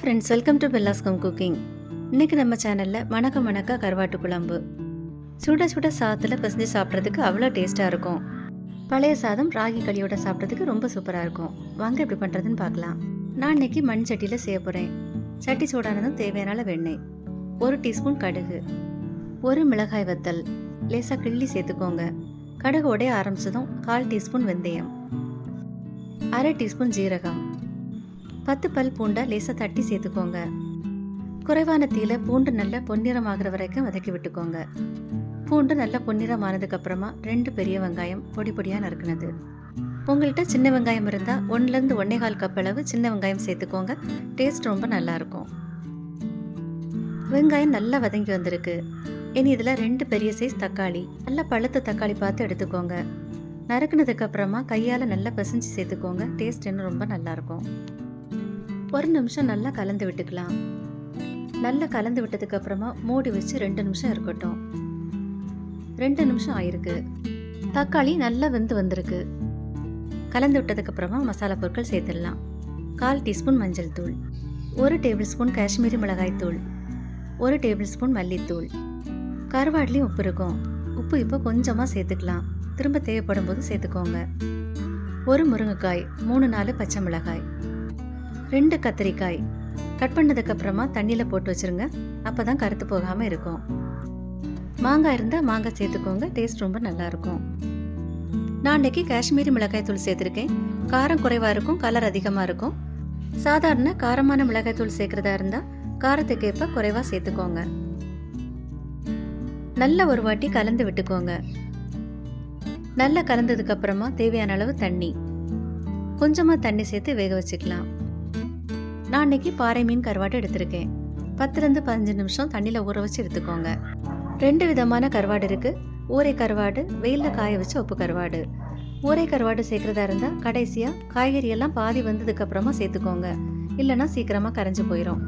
Friends welcome to பெல்லாஸ்கம் cooking இன்னைக்கு நம்ம சேனலில் மணக்க மணக்க கருவாட்டு குழம்பு. சுட சுட சாதத்தில் பிசைஞ்சு சாப்பிட்றதுக்கு அவ்வளோ டேஸ்ட்டாக இருக்கும். பழைய சாதம் ராகி களியோட சாப்பிட்றதுக்கு ரொம்ப சூப்பராக இருக்கும். வாங்க எப்படி பண்ணுறதுன்னு பார்க்கலாம். நான் இன்னைக்கு மண் சட்டியில் செய்ய போகிறேன் சட்டி சூடானதும் தேவையான வெண்ணெய். ஒரு டீஸ்பூன் கடுகு. ஒரு மிளகாய் வத்தல். லேசாக கிள்ளி சேர்த்துக்கோங்க. கடுகு உடைய ஆரம்பிச்சதும் கால் டீஸ்பூன் வெந்தயம். அரை டீஸ்பூன் ஜீரகம். பத்து பல் பூண்டை லேசாக தட்டி சேர்த்துக்கோங்க. குறைவான தீயில பூண்டு நல்லா பொன்னிறம் ஆகிற வரைக்கும் வதக்கி விட்டுக்கோங்க. பூண்டு நல்லா பொன்னிறம் ஆனதுக்கப்புறமா ரெண்டு பெரிய வெங்காயம் பொடி பொடியாக நறுக்குனது. உங்கள்கிட்ட சின்ன வெங்காயம் இருந்தால் ஒன்றுலேருந்து ஒன்னே கால் கப் அளவு சின்ன வெங்காயம் சேர்த்துக்கோங்க. டேஸ்ட் ரொம்ப நல்லா இருக்கும் வெங்காயம் நல்லா வதங்கி வந்திருக்கு. இனி இதில் ரெண்டு பெரிய சைஸ் தக்காளி. நல்லா பழுத்த தக்காளி பார்த்து எடுத்துக்கோங்க. நறுக்குனதுக்கப்புறமா கையால் நல்லா பிசைஞ்சு சேர்த்துக்கோங்க. டேஸ்ட் இன்னும் ரொம்ப நல்லாயிருக்கும் ஒரு நிமிஷம் நல்லா கலந்து விட்டுக்கலாம். நல்லா கலந்து விட்டதுக்கு அப்புறமா மூடி வச்சு ரெண்டு நிமிஷம் இருக்கட்டும். ரெண்டு நிமிஷம் ஆயிருக்கு. தக்காளி நல்லா வெந்து வந்திருக்கு. கலந்து விட்டதுக்கு அப்புறமா மசாலா பொருட்கள் சேர்த்துடலாம். கால் டீஸ்பூன் மஞ்சள் தூள். ஒரு டேபிள் ஸ்பூன் காஷ்மீரி மிளகாய் தூள். ஒரு டேபிள் ஸ்பூன் மல்லித்தூள். கருவாட்லேயும் உப்பு இருக்கும். உப்பு இப்போ கொஞ்சமாக சேர்த்துக்கலாம். திரும்ப தேவைப்படும் போது சேர்த்துக்கோங்க. ஒரு முருங்கைக்காய் மூணு நாலு பச்சை மிளகாய். ரெண்டு கத்திரிக்காய். கட் பண்ணதுக்கப்புறமா தண்ணியில் போட்டு வச்சிருங்க. அப்போ தான் கருத்து போகாமல் இருக்கும். மாங்காய் இருந்தால் மாங்காய் சேர்த்துக்கோங்க. டேஸ்ட் ரொம்ப நல்லாயிருக்கும் நான் அன்றைக்கி காஷ்மீரி மிளகாய் தூள் சேர்த்துருக்கேன். காரம் குறைவாக இருக்கும் கலர் அதிகமாக இருக்கும். சாதாரண காரமான மிளகாய் தூள் சேர்க்குறதா இருந்தால் காரத்துக்கு ஏற்ப குறைவாக சேர்த்துக்கோங்க. நல்ல ஒரு வாட்டி கலந்து விட்டுக்கோங்க. நல்லா கலந்ததுக்கப்புறமா தேவையான அளவு தண்ணி. கொஞ்சமாக தண்ணி சேர்த்து வேக வச்சுக்கலாம். நான் இன்னைக்கு பாறை மீன் கருவாடு எடுத்திருக்கேன். பத்துலேருந்து பதினஞ்சு நிமிஷம் தண்ணியில் ஊற வச்சு எடுத்துக்கோங்க. ரெண்டு விதமான கருவாடு இருக்குது ஊரை கருவாடு வெயிலில் காய வச்ச உப்பு கருவாடு. ஊரை கருவாடு சேர்க்குறதா இருந்தால் கடைசியாக காய்கறி எல்லாம் பாதி வந்ததுக்கப்புறமா சேர்த்துக்கோங்க. இல்லைன்னா சீக்கிரமாக கரைஞ்சு போயிடும்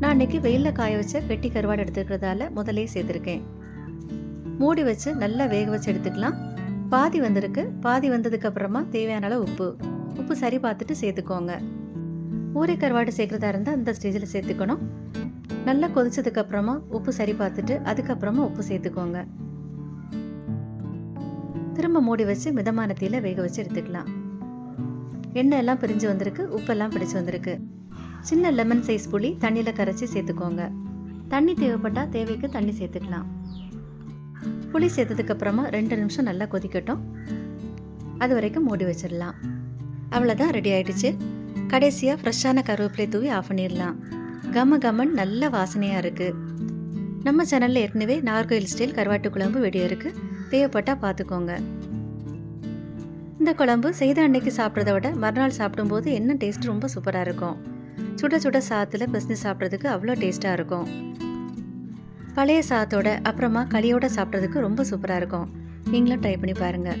நான் இன்னைக்கு வெயிலில் காய வச்ச வெட்டி கருவாடு எடுத்துக்கிறதால முதலே சேர்த்துருக்கேன். மூடி வச்சு நல்லா வேக வச்சு எடுத்துக்கலாம். பாதி வந்திருக்கு. பாதி வந்ததுக்கு அப்புறமா தேவையான அளவு உப்பு. உப்பு சரி பார்த்துட்டு சேர்த்துக்கோங்க. ஊரை கருவாடு சேர்க்குறதா இருந்தால் அந்த ஸ்டேஜில் சேர்த்துக்கணும். நல்லா கொதிச்சதுக்கப்புறமா உப்பு சரி பார்த்துட்டு அதுக்கப்புறமா உப்பு சேர்த்துக்கோங்க. திரும்ப மூடி வச்சு மிதமான தீயில வேக வச்சு எடுத்துக்கலாம். எண்ணெய் எல்லாம் பிரிஞ்சு வந்திருக்கு உப்பெல்லாம் பிடிச்சு வந்திருக்கு. சின்ன லெமன் சைஸ் புளி தண்ணியில் கரைச்சி சேர்த்துக்கோங்க. தண்ணி தேவைப்பட்டால் தேவைக்கு தண்ணி சேர்த்துக்கலாம். புளி சேர்த்ததுக்கப்புறமா ரெண்டு நிமிஷம் நல்லா கொதிக்கட்டும். அது வரைக்கும் மூடி வச்சிடலாம். அவ்வளோதான் ரெடி ஆயிடுச்சு. கடைசியாக ஃப்ரெஷ்ஷான கருவேப்பிலை தூவி ஆஃப் பண்ணிடலாம். கம கமன் நல்ல வாசனையாக இருக்குது நம்ம சேனலில் ஏற்கனவே நார்கோயில் ஸ்டைல் கருவாட்டு குழம்பு வீடியோ இருக்குது தேவைப்பட்டால் பார்த்துக்கோங்க இந்த குழம்பு செய்த அன்னைக்கு சாப்பிட்றத விட மறுநாள் சாப்பிடும்போது என்ன டேஸ்ட் ரொம்ப சூப்பராக இருக்கும். சுட சுட சாத்தில் பிசைஞ்சு சாப்பிட்றதுக்கு அவ்வளோ டேஸ்ட்டாக இருக்கும். பழைய சாத்தோட அப்புறமா களியோட சாப்பிட்றதுக்கு ரொம்ப சூப்பராக இருக்கும். நீங்களும் ட்ரை பண்ணி பாருங்கள்